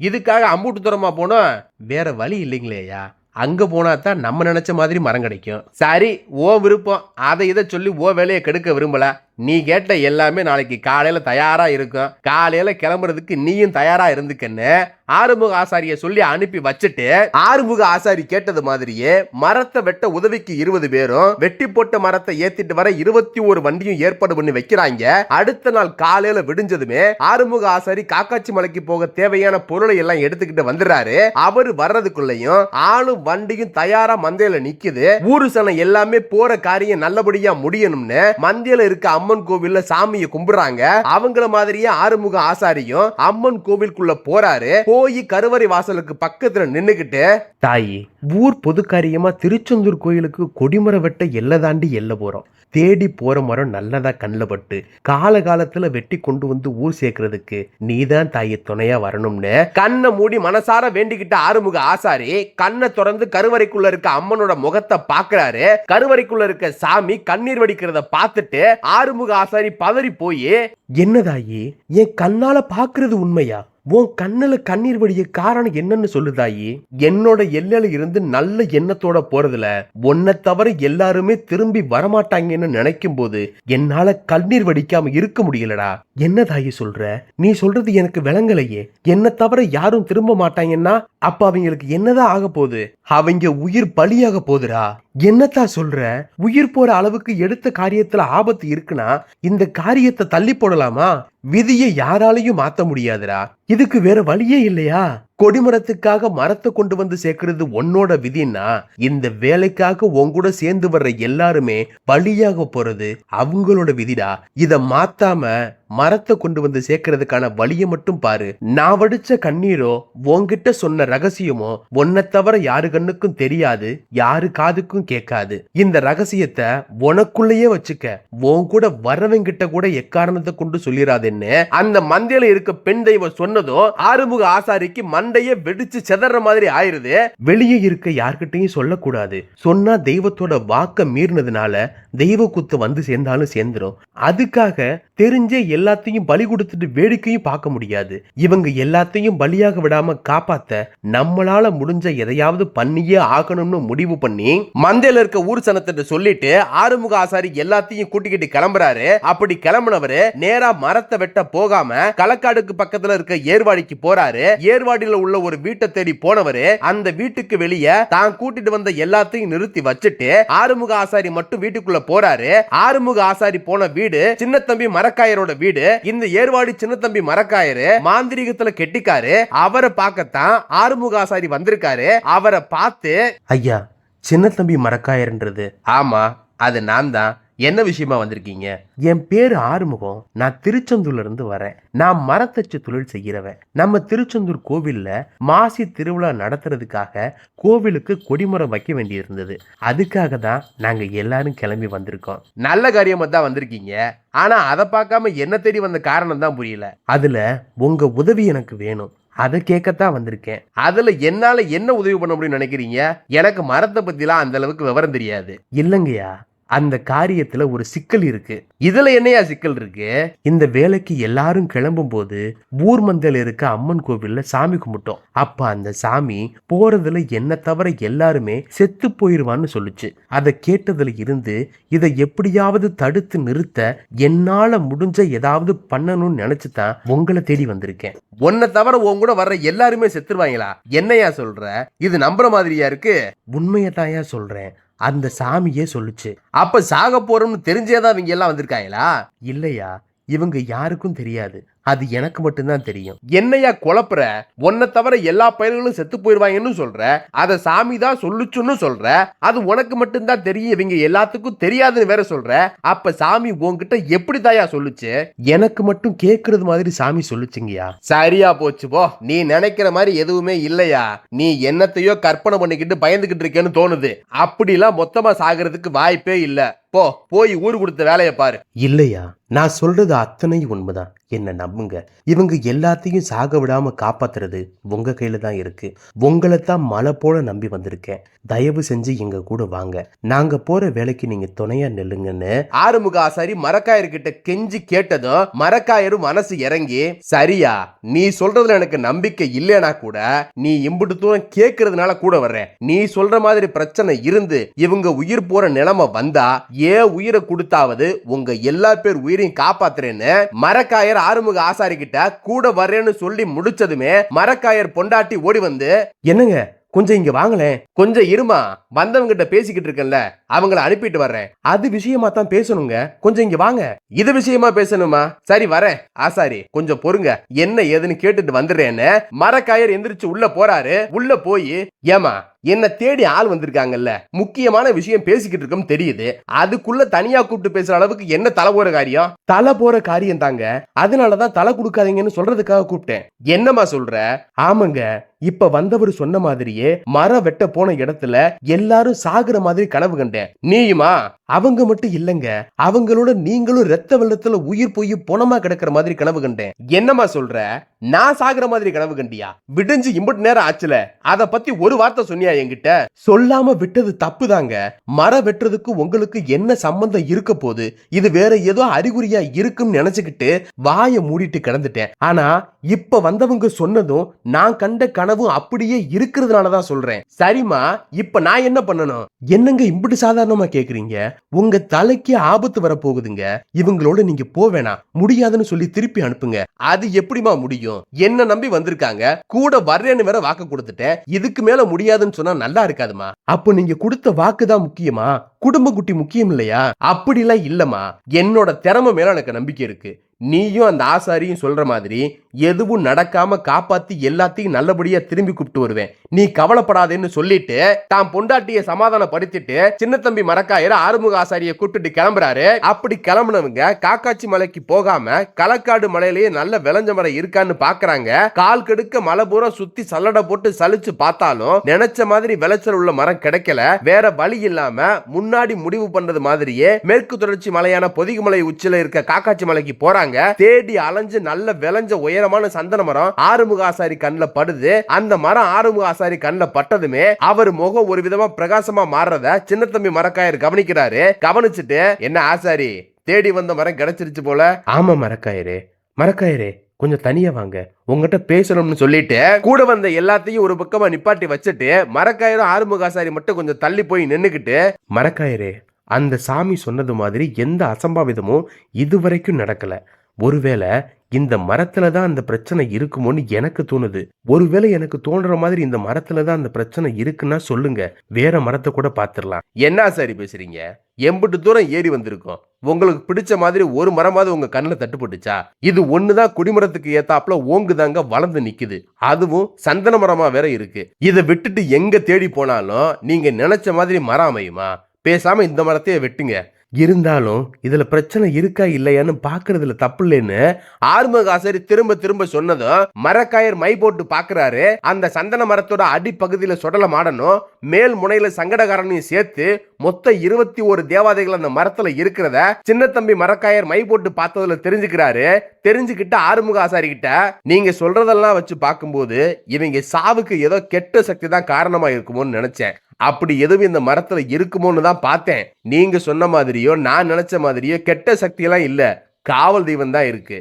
இதுக்காக அம்பூட்டு தூரமா போனோம் வேற வழி இல்லைங்களேயா அங்கே போனால் தான் நம்ம நினச்ச மாதிரி மரம் கிடைக்கும். சரி ஓ விருப்பம். அதை இதை சொல்லி ஓ வேலையை கெடுக்க விரும்பலை. நீ கேட்ட எல்லாமே நாளைக்கு காலையில தயாரா இருக்கும். காலையில கிளம்புறதுக்கு நீயும் தயாரா இருந்துக்கன்னு ஆறுமுக ஆசாரியை சொல்லி அனுப்பி வச்சுட்டு ஆறுமுக ஆசாரி கேட்டது மாதிரியே மரத்தை வெட்ட உதவிக்கு இருபது பேரும் வெட்டி போட்ட மரத்தை ஏத்திட்டு வர இருபத்தி ஒரு வண்டியும் ஏற்பாடு பண்ணி வைக்கிறாங்க. அடுத்த நாள் காலையில விடிஞ்சதுமே ஆறுமுக ஆசாரி காக்காச்சி மலைக்கு போக தேவையான பொருளை எல்லாம் எடுத்துக்கிட்டு வந்துடுறாரு. அவரு வர்றதுக்குள்ளயும் ஆளும் வண்டியும் தயாரா மந்தையில நிக்குது. ஊரு சனம் எல்லாமே போற காரியம் நல்லபடியா முடியணும்னு மந்தையில இருக்க அம்மா அம்மன் கோவில்ல சாமியை கும்பிடுறாங்க அவங்கள மாதிரியே ஆறுமுக ஆசாரியும் அம்மன் கோவிலுக்குள்ள போறாரு. போய் கருவறை வாசலுக்கு பக்கத்துல நின்னுகிட்டு தாயி ஊர் பொது திருச்செந்தூர் கோயிலுக்கு கொடிமரம் வெட்ட எல்லை தாண்டி எல்லை போகிறோம் தேடி போகிற மரம் நல்லதா கண்ணில் பட்டு காலகாலத்துல வெட்டி கொண்டு வந்து ஊர் சேர்க்கறதுக்கு நீதான் தாயை துணையா வரணும்னு கண்ணை மூடி மனசார வேண்டிக்கிட்ட ஆறுமுக ஆசாரி கண்ணை திறந்து கருவறைக்குள்ள இருக்க அம்மனோட முகத்தை பாக்குறாரு. கருவறைக்குள்ள இருக்க சாமி கண்ணீர் வடிக்கிறத பார்த்துட்டு ஆறுமுக ஆசாரி பதறி போய் என்னதாயி என் கண்ணால பாக்குறது உண்மையா? உன் கண்ணில் கண்ணீர் வடிய காரணம் என்னன்னு சொல்லுதாயி என்னோட எல்லையில இருந்து நல்ல எண்ணத்தோட போறதுல உன்னை தவிர எல்லாருமே திரும்பி வரமாட்டாங்கன்னு நினைக்கும் போது என்னால கண்ணீர் வடிக்காம இருக்க முடியலடா. என்ன தாயி சொல்ற? நீ சொல்றது எனக்கு விளங்கலையே. என்னை தவிர யாரும் திரும்ப மாட்டாங்கன்னா அப்ப அவங்களுக்கு என்னதான் ஆக போகுது? அவங்க உயிர் பலியாக போகுதுடா. என்னத்தா சொல்ற? உயிர் போற அளவுக்கு எடுத்த காரியத்துல ஆபத்து இருக்குன்னா இந்த காரியத்தை தள்ளி போடலாமா? விதியை யாராலையும் மாத்த முடியாதுடா. இதுக்கு வேற வழியே இல்லையா? கொடிமரத்துக்காக மரத்தை கொண்டு வந்து சேர்க்கறது உன்னோட விதின்னா இந்த வேலைக்காக உன் கூட சேர்ந்து வர்ற எல்லாருமே பலியாக போறது அவங்களோட விதிடா. இத மாத்தாம மரத்தை கொண்டு வந்து சேர்க்கறதுக்கான வழியை மட்டும் பாரு. நான் வடிச்ச கண்ணீரோ உன்கிட்ட சொன்ன ரகசியமோ உன்னை தவிர யாரு கண்ணுக்கும் தெரியாது யாரு காதுக்கும் கேட்காது. இந்த ரகசியத்தை உனக்குள்ளேயே வச்சுக்க. உன் கூட வரவங்கிட்ட கூட எக்காரணத்தை கொண்டு சொல்லிடாதுன்னு அந்த மந்தையில இருக்க பெண் தெய்வம் சொன்னதும் ஆறுமுக ஆசாரிக்கு மண் மண்டையே வெடிச்சு செதற மாதிரி ஆயிருது. வெளியே இருக்க யார்கிட்டயும் சொல்லக்கூடாது. சொன்னா தெய்வத்தோட வாக்க மீறினதுனால தெய்வ குத்து வந்து சேர்ந்தாலும் சேர்ந்துரும். அதுக்காக தெரிஞ்சே எல்லாத்தையும் பலி கொடுத்துட்டு வேடிக்கையும் பார்க்க முடியாது. இவங்க எல்லாத்தையும் பலியாக விடாம காப்பாத்த நம்மளால முடிஞ்ச எதையாவது பண்ணியே ஆகணும்னு முடிவு பண்ணி மந்தையில இருக்க ஊர் சனத்திட்ட சொல்லிட்டு ஆறுமுக ஆசாரி எல்லாத்தையும் கூட்டிக்கிட்டு கிளம்புறாரு. அப்படி கிளம்புனவரு நேரா மரத்தை வெட்ட போகாம களக்காடுக்கு பக்கத்துல இருக்க ஏர்வாடிக்கு போறாரு. ஏர்வாடியில உள்ள ஒரு வீட்டை தேடி போனவரு அந்த வீட்டுக்கு வெளியே தான் கூட்டிட்டு வந்த எல்லாத்தையும் நிறுத்தி வச்சுட்டு ஆறுமுக ஆசாரி மட்டும் வீட்டுக்குள்ள போறாரு. ஆறுமுக ஆசாரி போன வீடு சின்ன தம்பி மரக்காயரோட வீடு இந்த ஏர்வாடி சின்ன தம்பி மரக்காயரு மாந்திரிகத்துல கெட்டிக்காரு அவரை பார்க்கத்தான் ஆறுமுக ஆசாரி வந்திருக்காரு அவரை பார்த்து ஐயா சின்ன தம்பி மரக்காயர்ன்றது. ஆமா அது நான் தான் என்ன விஷயமா வந்திருக்கீங்க? என் பேரு ஆறுமுகம். நான் திருச்செந்தூர்ல இருந்து வரேன். நான் மரத்தச்சு தொழில் செய்கிறவன். நம்ம திருச்செந்தூர் கோவில்ல மாசி திருவிழா நடத்துறதுக்காக கோவிலுக்கு கொடிமரம் வைக்க வேண்டியிருந்தது. அதுக்காக தான் நாங்க எல்லாரும் கிளம்பி வந்திருக்கோம். நல்ல காரியமா தான் வந்திருக்கீங்க. ஆனா அதை பார்க்காம என்ன தேடி வந்த காரணம் தான் புரியல. அதுல உங்க உதவி எனக்கு வேணும். அதை கேட்கத்தான் வந்திருக்கேன். அதுல என்னால என்ன உதவி பண்ண முடியும்னு நினைக்கிறீங்க? எனக்கு மரத்தை பத்திலாம் அந்த அளவுக்கு விவரம் தெரியாது. இல்லைங்கய்யா. அந்த காரியத்துல ஒரு சிக்கல் இருக்கு. இதுல என்னையா சிக்கல் இருக்கு? இந்த வேலைக்கு எல்லாரும் கிளம்பும் போது ஊர் இருக்க அம்மன் கோவில்ல சாமி கும்பிட்டோம். அப்ப அந்த சாமி போறதுல என்ன தவிர எல்லாருமே செத்து போயிருவான்னு சொல்லுச்சு. அதை கேட்டதுல இருந்து இதை எப்படியாவது தடுத்து நிறுத்த என்னால முடிஞ்ச ஏதாவது பண்ணணும்னு நினைச்சு தான் உங்களை தேடி வந்திருக்கேன். உன்னை தவிர உன் கூட வர்ற எல்லாருமே செத்துருவாங்களா? என்னையா சொல்ற? இது நம்புற மாதிரியா இருக்கு? உண்மையை தாயா சொல்றேன். அந்த சாமியே சொல்லுச்சு. அப்ப சாக போறோம்னு தெரிஞ்சேதான் இவங்க எல்லாம் வந்திருக்காங்களா? இல்லையா? இவங்க யாருக்கும் தெரியாது. அது எனக்கு மட்டும்தான் தெரியும். என்னையா குழப்புற? உன்னை தவிர எல்லா பயிர்களும் செத்து போயிருவாங்கன்னு சொல்ற? அத சாமி தான் சொல்லுச்சுன்னு சொல்ற? அது உனக்கு மட்டும்தான் தெரியும் இவங்க எல்லாத்துக்கும் தெரியாதுன்னு வேற சொல்ற? அப்ப சாமி உன்கிட்ட எப்படி தாயா சொல்லுச்சு? எனக்கு மட்டும் கேக்குறது மாதிரி சாமி சொல்லுச்சுங்கய்யா. சரியா போச்சு போ. நீ நினைக்கிற மாதிரி எதுவுமே இல்லையா? நீ என்னத்தையோ கற்பனை பண்ணிக்கிட்டு பயந்துகிட்டு இருக்கேன்னு தோணுது. அப்படிலாம் மொத்தமா சாகிறதுக்கு வாய்ப்பே இல்ல. போ போய் ஊர் கொடுத்த வேலையை பாரு. இல்லையா? நான் சொல்றது அத்தனை உண்மைதான். என்னை நம்புங்க. இவங்க எல்லாத்தையும் சாக விடாம காப்பாத்துறது உங்க கையில தான் இருக்கு. உங்களை தான் மலை போல நம்பி வந்திருக்கேன். தயவு செஞ்சு எங்க கூட வாங்க. நாங்க போற வேலைக்கு நீங்க துணையா நெல்லுங்கன்னு ஆறுமுக ஆசாரி மரக்காயர்கிட்ட கெஞ்சி கேட்டதும் மரக்காயரும் மனசு இறங்கி சரியா நீ சொல்றதுல எனக்கு நம்பிக்கை இல்லைனா கூட நீ இம்புட்டு தூரம் கேட்கறதுனால கூட வர்றேன். நீ சொல்ற மாதிரி பிரச்சனை இருந்து இவங்க உயிர் போற நிலைமை வந்தா ஏன் உயிரை கொடுத்தாவது உங்க எல்லா பேர் உயிரையும் காப்பாத்துறேன்னு மரக்காயர் ஆறுமுக ஆசாரி கிட்ட கூட வர்றேன்னு சொல்லி முடிச்சதுமே மரக்காயர் பொண்டாட்டி ஓடி வந்து என்னங்க கொஞ்சம் இங்க வாங்களேன். கொஞ்சம் இருமா வந்தவங்க கிட்ட பேசிக்கிட்டு இருக்கேன்ல அவங்கள அனுப்பிட்டு வர்றேன். அது விஷயமா தான் பேசணுங்க. கொஞ்சம் இங்க வாங்க. இது விஷயமா பேசணுமா? சரி வரேன். ஆசாரி கொஞ்சம் பொறுங்க. என்ன ஏதுன்னு கேட்டுட்டு வந்துடுறேன்னு. மரக்காயர் எந்திரிச்சு உள்ள போறாரு. உள்ள போய் ஏமா என்னை தேடி ஆள் வந்திருக்காங்கல்ல. முக்கியமான விஷயம் பேசிக்கிட்டு இருக்கோம் தெரியுது. அதுக்குள்ள தனியா கூப்பிட்டு பேசுற அளவுக்கு என்ன தலை போற காரியம்? தலை போற காரியம் தாங்க. அதனாலதான் தலை கொடுக்காதீங்கன்னு சொல்றதுக்காக கூப்பிட்டேன். என்னம்மா சொல்ற? ஆமாங்க. இப்ப வந்தவர் சொன்ன மாதிரியே மரம் வெட்ட போன இடத்துல எல்லாரும் சாகுற மாதிரி கனவு கண்டேன். நீயுமா? அவங்க மட்டும் இல்லங்க. அவங்களோட நீங்களும் ரத்த வெள்ளத்துல உயிர் போய் பொணமா கிடக்குற மாதிரி கனவு கண்டேன். என்னம்மா சொல்ற? நான் சாகுற மாதிரி கனவு கண்டியா? விடிஞ்சு இம்புட்டு நேரம் ஆச்சுல. அத பத்தி ஒரு வார்த்தை சொன்னியா என்கிட்ட? சொல்லாம விட்டது தப்புதாங்க. மரம் வெட்டுறதுக்கு உங்களுக்கு என்ன சம்பந்தம் இருக்க போது இது வேற ஏதோ அறிகுறியா இருக்குன்னு நினைச்சுக்கிட்டு வாயை மூடிட்டு கிடந்துட்டேன். ஆனா இப்ப வந்தவங்க சொன்னதும் நான் கண்ட கனவும் அப்படியே இருக்கிறதுனாலதான் சொல்றேன். சரிம்மா இப்ப நான் என்ன பண்ணணும்? என்னங்க இம்புட்டு சாதாரணமா கேக்குறீங்க? உங்க தலைக்கு ஆபத்து வரப்போகுதுங்க. இவங்களோட நீங்க போவேணாம் முடியாதுன்னு சொல்லி திருப்பி அனுப்புங்க. அது எப்படிமா முடியும்? என்ன நம்பி வந்திருக்காங்க? கூட வர்றேன்னு வேற வாக்கு கொடுத்துட்டேன். இதுக்கு மேல முடியாதுன்னு சொன்னா நல்லா இருக்காதுமா? அப்போ நீங்க கொடுத்த வாக்கு தான் முக்கியமா? குடும்ப குட்டி முக்கியம் இல்லையா? அப்படிலாம் இல்லம்மா. என்னோட திறமை மேல எனக்கு நம்பிக்கை இருக்கு. நீயும் அந்த ஆசாரியும் சொல்கிற மாதிரி எதுவும் நடக்காமல் காப்பாற்றி எல்லாத்தையும் நல்லபடியாக திரும்பி கூப்பிட்டு வருவேன். நீ கவலைப்படாதேன்னு சொல்லிட்டு தான் பொண்டாட்டியை சமாதானப்படுத்திட்டு சின்ன தம்பி மரக்காயர் ஆறுமுக ஆசாரியை கூப்பிட்டுட்டு கிளம்புறாரு. அப்படி கிளம்புனவங்க காக்காச்சி மலைக்கு போகாம களக்காடு மலையிலேயே நல்ல விளைஞ்ச மலை இருக்கான்னு பாக்குறாங்க. கால் கெடுக்க மலை பூரா சுத்தி சல்லடை போட்டு சலிச்சு பார்த்தாலும் நினைச்ச மாதிரி விளைச்சல் உள்ள மரம் கிடைக்கல. வேற வழி இல்லாம முன்னாடி முடிவு பண்றது மாதிரியே மேற்கு தொடர்ச்சி மலையான பொதிகுமலை உச்சில இருக்க காக்காச்சி மலைக்கு போறாங்க. தேடி அலைஞ்சு நல்ல விளைஞ்ச உயரமான சந்தன மரம் ஆறுமுக ஆசாரி கண்ணில் படுது. அந்த மரம் ஆறுமுக ஆசாரி கண்ணில் பட்டதுமே அவர் முகம் ஒரு விதமா பிரகாசமா மாறுறத சின்ன தம்பி மரக்காயர் கவனிக்கிறாரு. கவனிச்சுட்டு என்ன ஆசாரி தேடி வந்த மரம் கிடைச்சிருச்சு போல? ஆமா மரக்காயரு மரக்காயரு கொஞ்சம் தனியா வாங்க. உங்ககிட்ட பேசணும்னு சொல்லிட்டு கூட வந்த எல்லாத்தையும் ஒரு பக்கமா நிப்பாட்டி வச்சுட்டு மரக்காயரும் ஆறுமுகாசாரி மட்டும் கொஞ்சம் தள்ளி போய் நின்னுக்கிட்டு மரக்காயரு அந்த சாமி சொன்னது மாதிரி எந்த அசம்பாவிதமும் இதுவரைக்கும் நடக்கல. ஒருவேளை இந்த மரத்துல தான் அந்த பிரச்சனை இருக்குமோன்னு எனக்கு தோணுது. ஒருவேளை எனக்கு தோன்ற மாதிரி இந்த மரத்துல தான் அந்த பிரச்சனை இருக்குன்னா சொல்லுங்க. வேற மரத்தை கூட பாத்துரலாம். என்ன சரி பேசுறீங்க? எம்பிட்டு தூரம் ஏறி வந்திருக்கோம். உங்களுக்கு பிடிச்ச மாதிரி ஒரு மரமாவது உங்க கண்ணில் தட்டுப்பட்டுச்சா இது ஒண்ணுதான் குடிமரத்துக்கு ஏத்தாப்புல ஓங்குதாங்க வளர்ந்து நிக்குது. அதுவும் சந்தன மரமா வேற இருக்கு. இதை விட்டுட்டு எங்க தேடி போனாலும் நீங்க நினைச்ச மாதிரி மரம் அமையுமா? பேசாம இந்த மரத்தையே வெட்டுங்க. இருந்தாலும் இதில் பிரச்சனை இருக்கா இல்லையான்னு பார்க்கறதுல தப்பு இல்லைன்னு ஆறுமுக ஆசாரி திரும்ப திரும்ப சொன்னதும் மரக்காயர் மை போட்டு பார்க்குறாரு அந்த சந்தன மரத்தோட அடிப்பகுதியில் சுடல மாடனும் மேல் முனையில் சங்கடகாரனையும் சேர்த்து மொத்த இருபத்தி ஒரு தேவாதைகள் அந்த மரத்தில் இருக்கிறத சின்ன தம்பி மரக்காயர் மை போட்டு பார்த்ததுல தெரிஞ்சுக்கிறாரு. தெரிஞ்சுக்கிட்ட ஆறுமுக ஆசாரி கிட்ட நீங்க சொல்றதெல்லாம் வச்சு பார்க்கும்போது இவங்க சாவுக்கு ஏதோ கெட்ட சக்தி தான் காரணமாக இருக்குமோன்னு நினைச்சேன். அப்படி எதுவும் இந்த மரத்துல இருக்குமோன்னு தான் பார்த்தேன். நீங்க சொன்ன மாதிரியோ நான் நினைச்ச மாதிரியோ கெட்ட சக்தியெல்லாம் இல்ல. காவல் தெய்வம் தான் இருக்கு.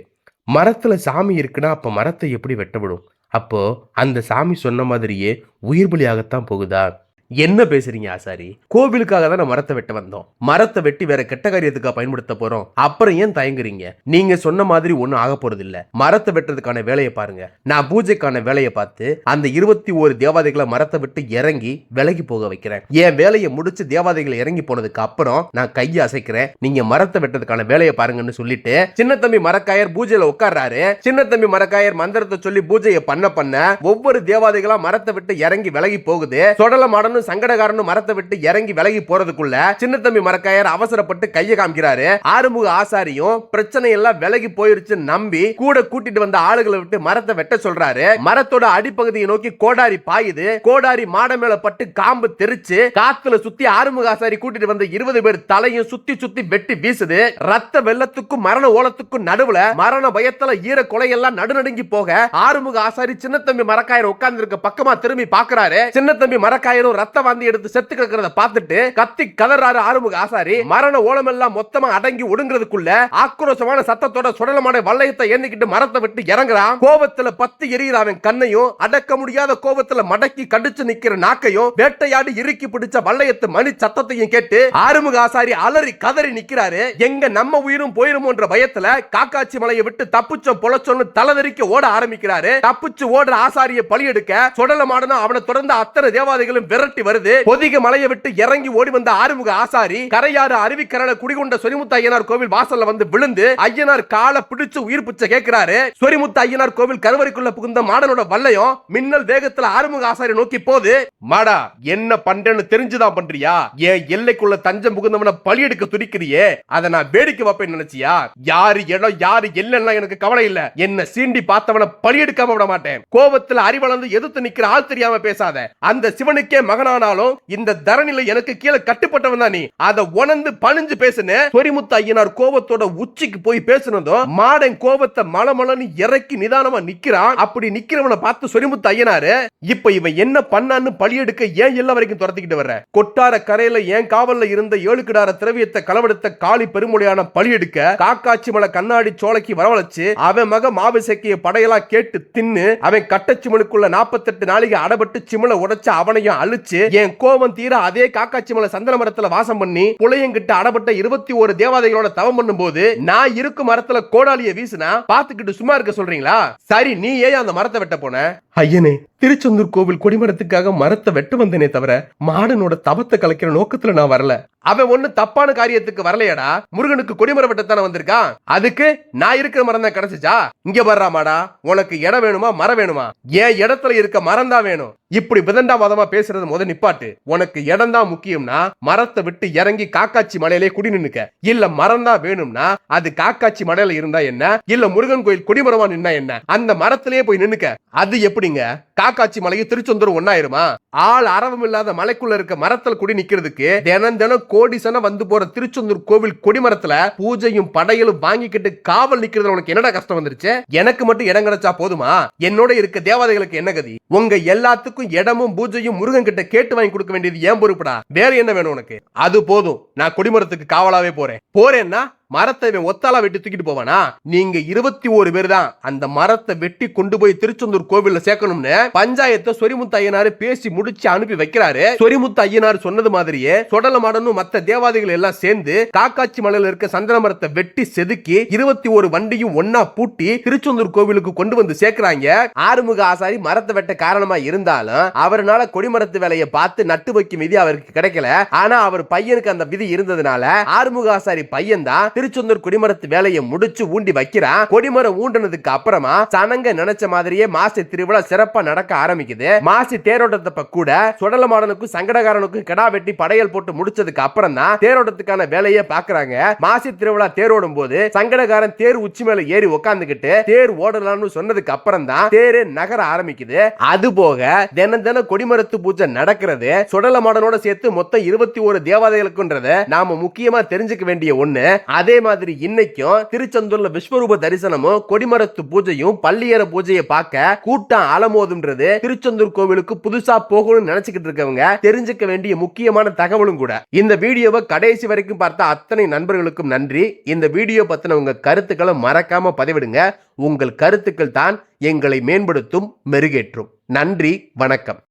மரத்துல சாமி இருக்குன்னா அப்ப மரத்தை எப்படி வெட்டப்படும் அப்போ அந்த சாமி சொன்ன மாதிரியே உயிர் பலியாகத்தான் போகுதா? என்ன பேசுறீங்க ஆசாரி? கோவிலுக்காக தான் மரத்தை வெட்ட வந்தோம். மரத்தை வெட்டி வேற கெட்ட காரியத்துக்கா பயன்படுத்த போறோம். அப்புறம் ஏன் தயங்குறீங்க? நீங்க சொன்ன மாதிரி ஒண்ணும் ஆக போறது இல்ல மரத்தை வெட்டுறதுக்கான வேலையை பாருங்க. நான் பூஜைக்கான வேலையை பார்த்து அந்த இருபத்தி ஒரு தேவாதைகளை மரத்தை விட்டு இறங்கி விலகி போக வைக்கிறேன். என் வேலையை முடிச்சு தேவாதைகள் இறங்கி போனதுக்கு அப்புறம் நான் கையை அசைக்கிறேன். நீங்க மரத்தை வெட்டுறதுக்கான வேலையை பாருங்கன்னு சொல்லிட்டு சின்ன தம்பி மரக்காயர் பூஜையில உட்கார்றாரு. சின்ன தம்பி மரக்காயர் மந்திரத்தை சொல்லி பூஜையை பண்ண பண்ண ஒவ்வொரு தேவாதைகளா மரத்தை விட்டு இறங்கி விலகி போகுது. சொடல மாடனும் சங்கடகாரனும் மரத்தை விட்டு இறங்கி விலகி போறதுக்குள்ள சின்ன தம்பி மரக்காயர் அவசரப்பட்டு கையை காமிக்கிறாரு. ஆறுமுக ஆசாரியும் பிரச்சனை எல்லாம் விலகி போயிருச்சு நம்பி கூட கூட்டிட்டு வந்த ஆளுகளை விட்டு மரத்தை வெட்ட சொல்றாரு. மரத்தோட அடிப்பகுதியை நோக்கி கோடாரி பாயுது. கோடாரி மாட மேல பட்டு காம்பு தெரிச்சு காத்துல சுத்தி ஆறுமுக ஆசாரி கூட்டிட்டு வந்த இருபது பேர் தலையும் சுத்தி சுத்தி வெட்டி வீசுது. ரத்த வெள்ளத்துக்கும் மரண ஓலத்துக்கும் நடுவுல மரண பயத்துல ஈர கொலையெல்லாம் நடுநடுங்கி போக ஆறுமுக ஆசாரி சின்ன தம்பி மரக்காயர் உட்கார்ந்து இருக்க பக்கமா திரும்பி பாக்குறாரு. சின்ன தம்பி மரக்காயரும் ரத்த வாந்தி எடுத்து செத்து கிடக்கிறத பார்த்துட்டு கத்தி கதறாரு ஆறுமுக ஆசாரி. மரண ஓலமெல்லாம் மொத்தமா அடங்கி ஒடுங்கிறதுக்குள்ள ஆக்ரோஷமான சத்தத்தோட சுடலமான வளையத்தை எண்ணிக்கிட்டு மரத்தை விட்டு இறங்குறான். கோபத்துல பத்து எரியிற அவன் கண்ணையும் அடக்க முடியாத கோபத்துல மடக்கி கடிச்சு நிக்கிற நாக்கையும் வேட்டையாடி இறுக்கி பிடிச்ச வளையத்து மணி சத்தத்தையும் கேட்டு ஆறுமுக ஆசாரி அலறி கதறி நிக்கிறாரு. எங்க நம்ம உயிரும் போயிருமோன்ற பயத்துல காக்காச்சி மலையை விட்டு தப்புச்சோம் பொழச்சோன்னு தலைதறிக்க ஓட ஆரம்பிக்கிறாரு. தப்பிச்சு ஓடுற ஆசாரிய பழி எடுக்க சுடலமாடனும் அவனை தொடர்ந்து அத்தனை தேவாதைகளும் விரட்டி புரட்டி வருது. பொதிக மலையை விட்டு இறங்கி ஓடி வந்த ஆறுமுக ஆசாரி கரையாறு அருவிக்கரல குடிகொண்ட சொரிமுத்து ஐயனார் கோவில் வாசல்ல வந்து விழுந்து ஐயனார் காலை பிடிச்சு உயிர் பிச்சை கேட்கிறாரு சொரிமுத்து ஐயனார் கோவில் கருவறைக்குள்ள புகுந்த மாடனோட வல்லையும் மின்னல் வேகத்துல ஆறுமுக ஆசாரி நோக்கி போது மாடா என்ன பண்றேன்னு தெரிஞ்சுதான் பண்றியா? என் எல்லைக்குள்ள தஞ்சம் புகுந்தவன பழி எடுக்க துடிக்கிறியே? அதை நான் வேடிக்கை வைப்பேன் நினைச்சியா? யாரு இடம் யாரு இல்லைன்னா எனக்கு கவலை இல்ல. என்ன சீண்டி பார்த்தவன பழி எடுக்காம விட மாட்டேன். கோபத்துல அறிவளந்து எதிர்த்து நிக்கிற ஆள் தெரியாம பேசாத. அந்த சிவனுக்கே மகன் எவனானாலும் இந்த தரணில எனக்கு கீழே கட்டுப்பட்டவன் தான் நீ. அதை உணர்ந்து பணிஞ்சு பேசுன சொரிமுத்து ஐயனார் கோபத்தோட உச்சிக்கு போய் பேசுனதும் மாடன் கோபத்தை மலமலன்னு இறக்கி நிதானமா நிக்கிறான். அப்படி நிக்கிறவனை பார்த்து சொரிமுத்து ஐயனாரு இப்ப இவன் என்ன பண்ணான்னு பழி எடுக்க ஏன் எல்லா வரைக்கும் துரத்திக்கிட்டு வர்ற? கொட்டார கரையில ஏன் காவல்ல இருந்த ஏழு கிடார திரவியத்தை களவெடுத்த காளி பெருமொழியான பழி எடுக்க காக்காச்சி மலை கண்ணாடி சோலைக்கு வரவழைச்சு அவன் மக மாவிசக்கிய படையெல்லாம் கேட்டு தின்னு அவன் கட்டச்சிமலுக்குள்ள நாற்பத்தெட்டு நாளைக்கு அடபட்டு சிமலை உடைச்சு அவனையும் அழிச்சு என் கோபம் தீர அதே காக்காச்சி மலை சந்தன மரத்துல வாசம் பண்ணி புளையங்கிட்ட அடபட்ட இருபத்தி ஒரு தேவாதைகளோட தவம் பண்ணும் போது நான் இருக்கும் மரத்துல கோடாலிய வீசினா பாத்துக்கிட்டு சும்மா இருக்க சொல்றீங்களா? சரி நீ ஏன் அந்த மரத்தை வெட்ட போன? ஐயனே திருச்செந்தூர் கோவில் கொடிமரத்துக்காக மரத்தை வெட்ட வந்தேனே தவிர மாடனோட தவத்தை கலைக்கிற நோக்கத்துல நான் வரல. அவன் ஒண்ணு தப்பான காரியத்துக்கு வரலையடா. முருகனுக்கு கொடிமரம் வெட்டத்தானே வந்திருக்கான்? அதுக்கு நான் இருக்கிற மரம் தான் கிடைச்சிச்சா? இங்க வர்றா மாடா உனக்கு இடம் வேணுமா மரம் வேணுமா? என் இடத்துல இருக்க மரம் தான் வேணும். இப்படி விதண்டா மதமா பேசுறது முத நிப்பாட்டு. உனக்கு இடம் தான் முக்கியம்னா மரத்தை விட்டு இறங்கி காக்காச்சி மலையிலே குடி நின்னுக்க. இல்ல மரம் தான் வேணும்னா அது காக்காச்சி மலையில இருந்தா என்ன? இல்ல முருகன் கோயில் கொடிமரமா நின்னா என்ன? அந்த மரத்திலேயே போய் நின்னுக்க. அது எப்படிங்க? காக்காட்சி மலையும் திருச்செந்தூர் ஒன்னாயிருமா ஆள் அரவம் இல்லாத மலைக்குள்ள இருக்க மரத்தில் குடி நிக்கிறதுக்கு தினம் தினம் கோடிசன வந்து போற திருச்செந்தூர் கோவில் கொடிமரத்துல பூஜையும் படையலும் வாங்கிக்கிட்டு காவல் நிக்கிறதுல உனக்கு என்னடா கஷ்டம் வந்துருச்சு? எனக்கு மட்டும் இடம் கிடைச்சா போதுமா? என்னோட இருக்க தேவதைகளுக்கு என்ன கதி? உங்க எல்லாத்துக்கும் இடமும் பூஜையும் முருகன் கிட்ட கேட்டு வாங்கி கொடுக்க வேண்டியது ஏன் பொறுப்புடா? வேற என்ன வேணும் உனக்கு? அது போதும். நான் கொடிமரத்துக்கு காவலாவே போறேன். போறேன்னா மரத்தை இவன் ஒத்தாலா வெட்டி தூக்கிட்டு போவானா? நீங்க இருபத்தி ஒரு பேர் தான் அந்த மரத்தை வெட்டி கொண்டு போய் திருச்செந்தூர் கோவில்ல சேர்க்கணும்னு பஞ்சாயத்தை சொரிமுத்து ஐயனாரு பேசி முடிச்சு அனுப்பி வைக்கிறாரு. சொரிமுத்து ஐயனார் சொன்னது மாதிரியே சொடல மாடனும் மத்த தேவாதிகள் எல்லாம் சேர்ந்து காக்காச்சி மலையில இருக்க சந்தன மரத்தை வெட்டி செதுக்கி இருபத்தி ஒரு வண்டியும் ஒன்னா பூட்டி திருச்செந்தூர் கோவிலுக்கு கொண்டு வந்து சேர்க்கிறாங்க. ஆறுமுக ஆசாரி மரத்தை வெட்ட காரணமா இருந்தாலும் அவர்னால கொடிமரத்து வேலையை பார்த்து நட்டு வைக்கும் விதி அவருக்கு கிடைக்கல. ஆனா அவர் பையனுக்கு அந்த விதி இருந்ததுனால ஆறுமுக ஆசாரி பையன் தான் திருச்செந்தூர் கொடிமரத்து வேலையை முடிச்சு ஊண்டி வைக்கிறான் கொடிமரம் ஊண்டினதுக்கு அப்புறமா சனங்க நினைச்ச மாதிரியே மாசி திருவிழா சிறப்பா நடக்க ஆரம்பிக்குது. மாசி தேரோட்டத்தப்ப கூட சுடலமாடனுக்கும் சங்கடகாரனுக்கும் கிடா வெட்டி படையல் போட்டு முடிச்சதுக்கு அப்புறம் தான் தேரோட்டத்துக்கான வேலையை பாக்குறாங்க. மாசி திருவிழா தேரோடும் போது சங்கடகாரன் தேர் உச்சி மேல ஏறி உட்காந்துக்கிட்டு தேர் ஓடலாம்னு சொன்னதுக்கு அப்புறம் தான் தேரு நகர ஆரம்பிக்குது. அது போக தினம் தினம் கொடிமரத்து பூஜை நடக்கிறது. சுடலமாடனோட சேர்த்து மொத்தம் இருபத்தி ஒரு தேவாதைகளுக்குன்றத நாம முக்கியமா தெரிஞ்சுக்க வேண்டிய ஒண்ணு. அது அதே மாதிரி இன்னைக்கும் திருச்செந்தூர்ல விஸ்வரூப தரிசனமும் கொடிமரத்து பூஜையும் பள்ளியற பூஜையை பார்க்க கூட்டம் அலமோதுன்றது திருச்செந்தூர் கோவிலுக்கு புதுசா போகணும்னு நினைச்சுக்கிட்டு இருக்கவங்க தெரிஞ்சுக்க வேண்டிய முக்கியமான தகவலும் கூட. இந்த வீடியோவை கடைசி வரைக்கும் பார்த்த அத்தனை நண்பர்களுக்கும் நன்றி. இந்த வீடியோ பத்தின உங்க கருத்துக்களை மறக்காம பதிவிடுங்க. உங்கள் கருத்துக்கள் தான் எங்களை மேம்படுத்தும் மெருகேற்றும். நன்றி வணக்கம்.